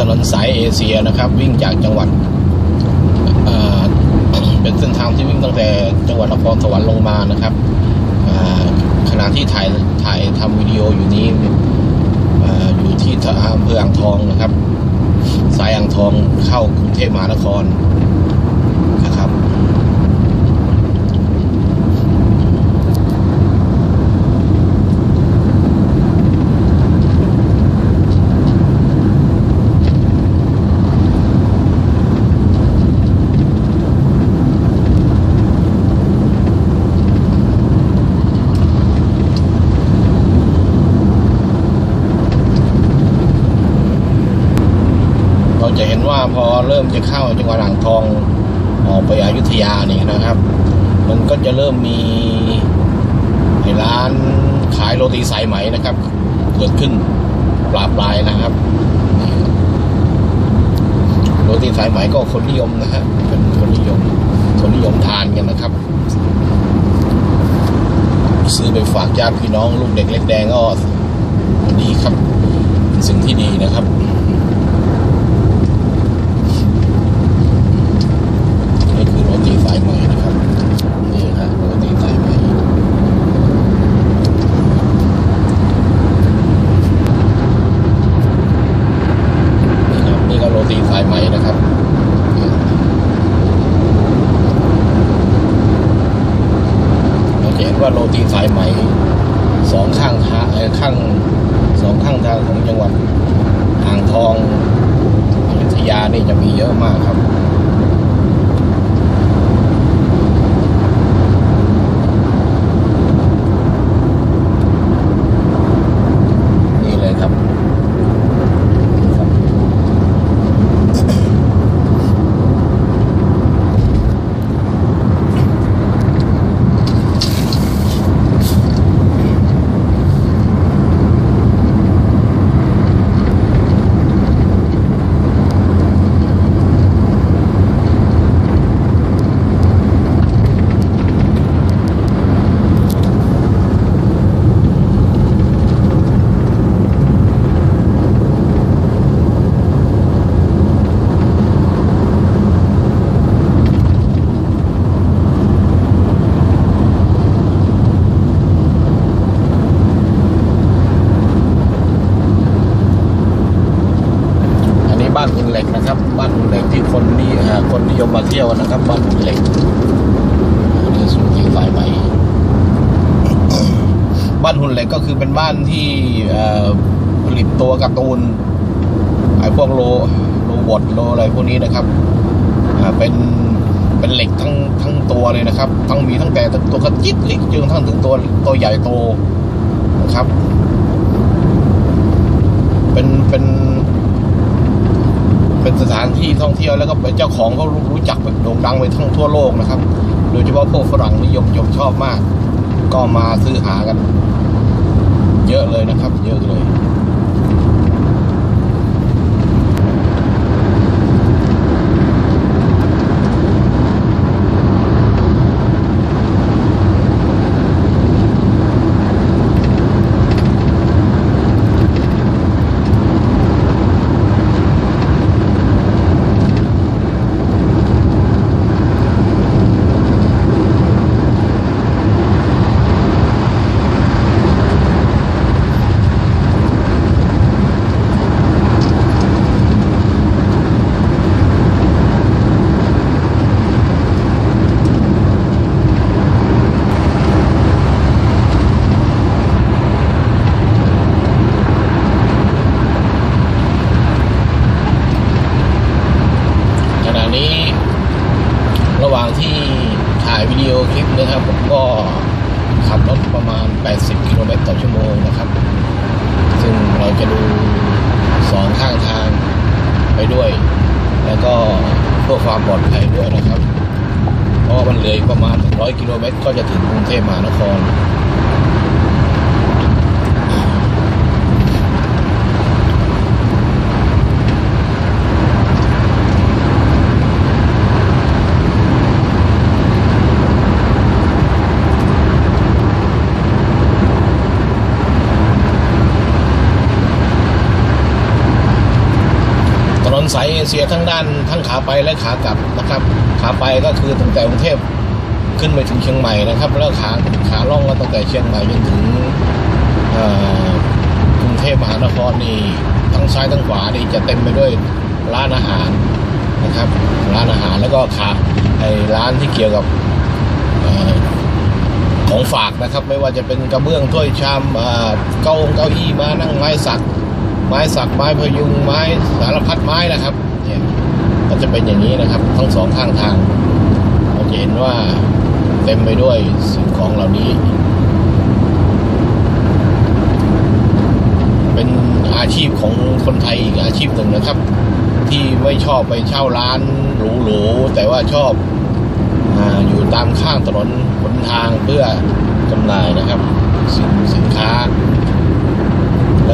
ถนนสายเอเชียนะครับ วิ่งจากจังหวัดเเป็นเส้นทางที่วิ่งตั้งแต่จังหวัดนครสวรรค์ลงมานะครับขณะที่ถ่ายถ่ายทำวิดีโออยู่นี้ออยู่ที่อำเภออ่างทองนะครับ สายอ่างทองเข้ากรุงเทพมหานครนะครับ เราจะเห็นว่า พอเริ่มจะเข้าจังหวัดอ่างทองออกไปอยุธยานี่นะครับ มันก็จะเริ่มมีร้านขายโรตีสายไหมนะครับ เกิดขึ้นปลาปลายนะครับ โรตีสายไหมก็คนนิยมนะฮะเป็นคนนิยมคนนิยมทานกันนะครับ ซื้อไปฝากญาติพี่น้องลูกเด็กเล็กแดงก็ดีครับเป็นสิ่งที่ดีนะครับ นี่คือโรตีสายไหมนะครับ นี่ครับโรตีสายไหมนี่ครับนี่ก็โรตีสายไหมนะครับเรา ที่สายไหมสองข้างทางเอ่อข้างสองข้างทางของจังหวัดอ่างทองอยุธยานี่จะมีเยอะมากครับ นี่เลยครับครับ อันนี้บ้านหุ่นเหล็กนะครับ บ้านหุ่นเหล็กที่คนนี่อ่าคนนิยมมาเที่ยวกันนะครับ บ้านหุ่นเหล็กอันนี้สุขีสายไหม บ้านหุ่นเหล็กก็คือเป็นบ้าน ที่ผลิตตัวการ์ตูนไอ้พวกโลโลบอทโลอะไรพวกนี้นะครับเป็นเป็นเหล็กทั้งทั้งตัวเลยนะครับ ทั้งมีตั้งแต่ตัวกระจิตเล็กจนทั่งถึงตัวตัวใหญ่โตนะครับ เป็นเป็นเป็นสถานที่ท่องเที่ยวแล้วก็เป็นเจ้าของเขารู้จักแบบโด่งดังไปทั้งทั่วโลกนะครับ โดยเฉพาะพวกฝรั่งนิยมยมชอบมาก ก็มาซื้อหากัน เยอะเลยนะครับ เยอะเลย ขณะนี้ ระหว่างที่ถ่ายวิดีโอคลิปนะครับ ผมก็ขับรถประมาณ 80 กิโลเมตรต่อชั่วโมงนะครับ ซึ่งเระดูสองข้างทางไปด้วย แล้วก็เพื่อความปลอดภัยด้วยนะครับ เพราะมันเลยประมาณ 100 กิโลเมตร ก็จะถึงกรุงเทพมหานคร นสายเอเชียทั้งด้านทั้งขาไปและขากลับนะครับ ขาไปก็คือตั้งแต่กรุงเทพขึ้นไปถึงเชียงใหม่นะครับ แล้วขาขาล่องก็ตั้งแต่เชียงใหม่จนถึงกรุงเทพมหานครนี่ทั้งซ้ายทั้งขวานี่จะเต็มไปด้วยร้านอาหารนะครับ ร้านอาหารแล้วก็ขาไอ้ร้านที่เกี่ยวกับของฝากนะครับ ไม่ว่าจะเป็นกระเบื้องถ้วยชามเอ่อเก้าองเก้าอี้มานั่งไม้สัก ไม้สักไม้พยุงไม้สารพัดไม้นะครับเนี่ยก็จะเป็นอย่างนี้นะครับ ทั้งสองข้างทางเราจะเห็นว่าเต็มไปด้วยสิ่งของเหล่านี้ เป็นอาชีพของคนไทยอีกอาชีพหนึ่งนะครับ ที่ไม่ชอบไปเช่าร้านหรูๆแต่ว่าชอบออยู่ตามข้างถนนหนทางเพื่อจำหน่ายนะครับ สินสินค้า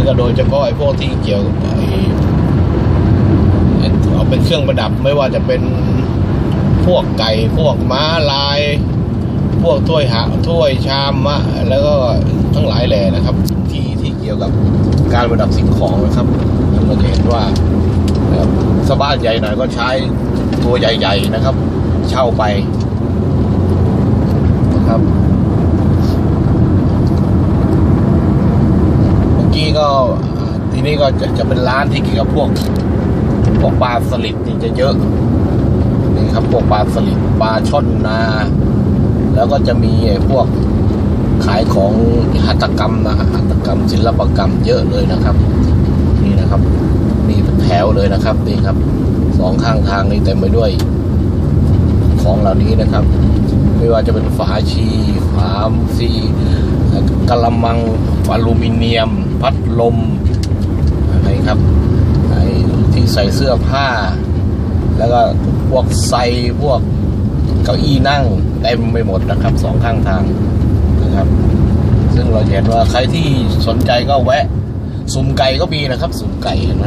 แล้วก็โดยเฉพาะไอ้พวกที่เกี่ยวกับไอ้เอาเป็นเครื่องประดับไม่ว่าจะเป็นพวกไก่พวกม้าลาย พวกถ้วยหาถ้วยชามมะแล้วก็ทั้งหลายแหล่นะครับ ที่ที่เกี่ยวกับการประดับสิ่งของนะครับเราจะเห็นว่าสบ้านใหญ่หน่อยก็ใช้ตัวใหญ่ ๆนะครับ เช่าไปนะครับ เมื่อกี้ก็ที นี้ก็จะจะเป็นร้านที่เกี่ยวกับพวกพวกปลาสลิดนี่จะเยอะนี่ครับพวกปลาสลิดปลาช่อนนา แล้วก็จะมีไอ้พวกขายของหัตถกรรมนะหัตถกรรม ศิลปกรรมเยอะเลยนะครับ นี่นะครับนี่เป็นแถวเลยนะครับนี่ครับสองข้างทางนี่เต็มไปด้วย ของเหล่านี้นะครับ ไม่ว่าจะเป็นฝาชีฝาซีกระมังอลูมิเนียม พัดลม อะไรครับไอ้ที่ใส่เสื้อผ้า แล้วก็พวกไซพวกเก้าอี้นั่งเต็มไปหมดนะครับสองข้างทางนะครับ ซึ่งเราเห็นว่าใครที่สนใจก็แวะสุ่มไก่ก็มีนะครับสุ่มไก่เห็นไหม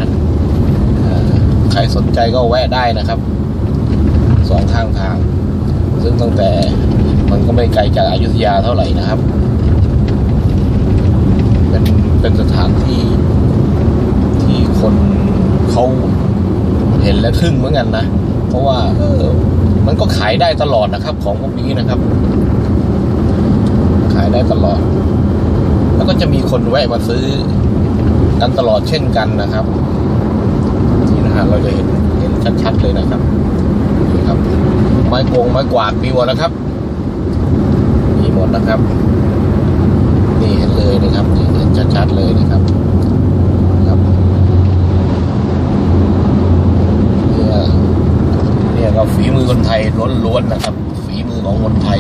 ใครสนใจก็แวะได้นะครับสองข้างทาง ซึ่งตั้งแต่มันก็ไม่ไกลจากอายุทยาเท่าไหร่นะครับ เป็นเป็นสถานที่ คนเขาเห็นและทึ่งเหมือนกันนะ เพราะว่าเออมันก็ขายได้ตลอดนะครับ ของพวกนี้นะครับ ขายได้ตลอด แล้วก็จะมีคนแวะมาซื้อกันตลอดเช่นกันนะครับนี่นะฮะเราจะเห็นเห็นชัดๆเลยนะครับนี่ครับ ไม้กงไม้กวาดมีหมดนะครับมีหมดนะครับนี่เห็นเลยนะครับนี่เห็นชัดๆเลยนะครับครับเนี่ยเนี่ยก็ฝีมือคนไทย ล้วนๆนะครับ ฝีมือของคนไทย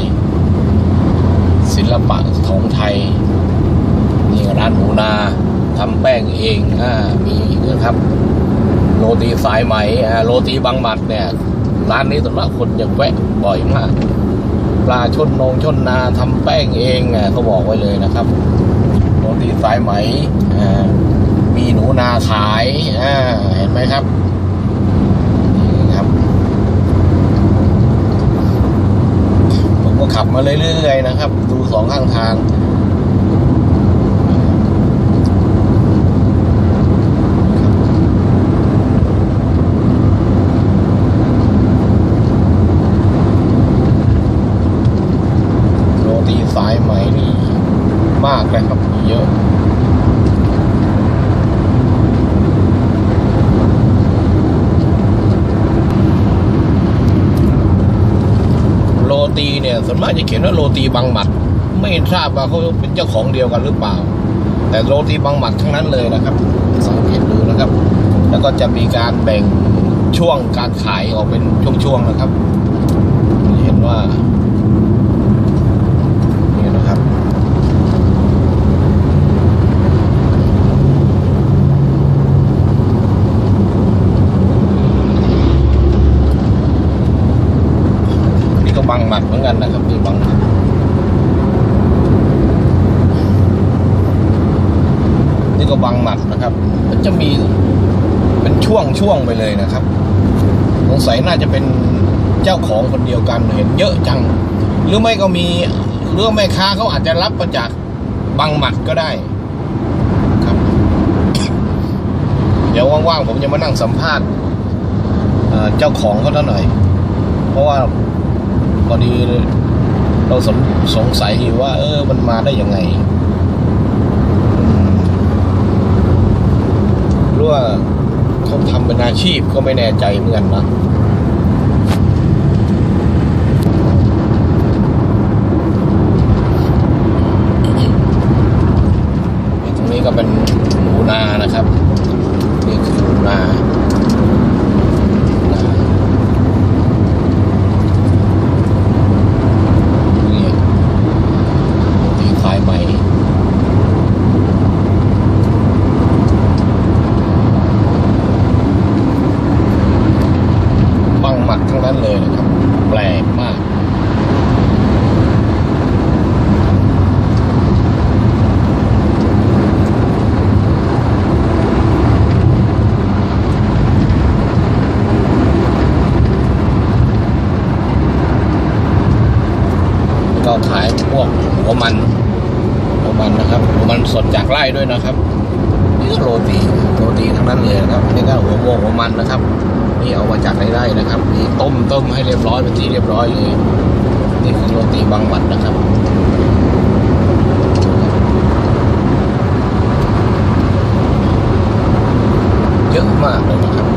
ศิลปะของไทยนี่ร้านหมูนาทำแป้งเองอ่ามีอีกนะครับโรตีสายไหมอ่าโรตีบางหมัดเนี่ยร้านนี้ส่วนมากคนจะแวะบ่อยมาก ปลาชนนงชนนาทำแป้งเองอะเขาบอกไว้เลยนะครับโรตีสายไหมอ่ามีหนูนาขายอ่าเห็นไหมครับนี่ครับ ผม ก็ขับมาเรื่อยๆนะครับ ดูสองข้างทาง โรตีสายไหมนี่มากนะครับมีเยอะ โร ตีเนี่ยส่วนมากจะเขียนว่าโรตีบางหมัด ไม่ทราบว่าเขาเป็นเจ้าของเดียวกันหรือเปล่า แต่โรตีบางหมัดทั้งนั้นเลยนะครับ สังเกตดูนะครับ แล้วก็จะมีการแบ่งช่วงการขายออกเป็นช่วงๆนะครับ เห็นว่า นี่นะครับ นี่ก็บังหมัดเหมือนกันนะครับนี่บังหมัดนี่ก็บังหมัดนะครับ มันจะมีเป็น ช่วงไปเลยนะครับสงสัยน่าจะเป็นเจ้าของคนเดียวกันเห็นเยอะจัง หรือไม่ก็มีหรือว่าแม่ค้าเขาอาจจะรับมาจากบังหมัดก็ได้ครับ เดี๋ยวว่างๆผมจะมานั่งสัมภาษณ์เจ้าของก็หน่อย เพราะว่าพอดีเราสงสงสัยอยู่ว่า เออ มันมาได้ยังไงอืมหรือว่าเขาทำเป็นอา ชีพก็ไม่แน่ใจเหมือนกันนะ ตรงนี้ก็เป็นหนูนานะครับ นี่คือหนูนานานี่ตีคลายใหม่ปังหมักทั้งนั้นเลยนะครับ แปลกมาก ก็ขายพวกหัวมันหัวมันนะครับหัวมันสด จากไร่ด้วยนะครับนี่ก็โรตีโรตีทั้งนั้นเลยนะครับนี่ก็หัวโมงหัวมันนะครับ นี่เอามาจากในไร่นะครับนี่ต้มต้มให้เรียบร้อยเป็นที่เรียบร้อยเลยนี่คือโรตีบางหมัดนะครับเยอะมากเลยนะครับ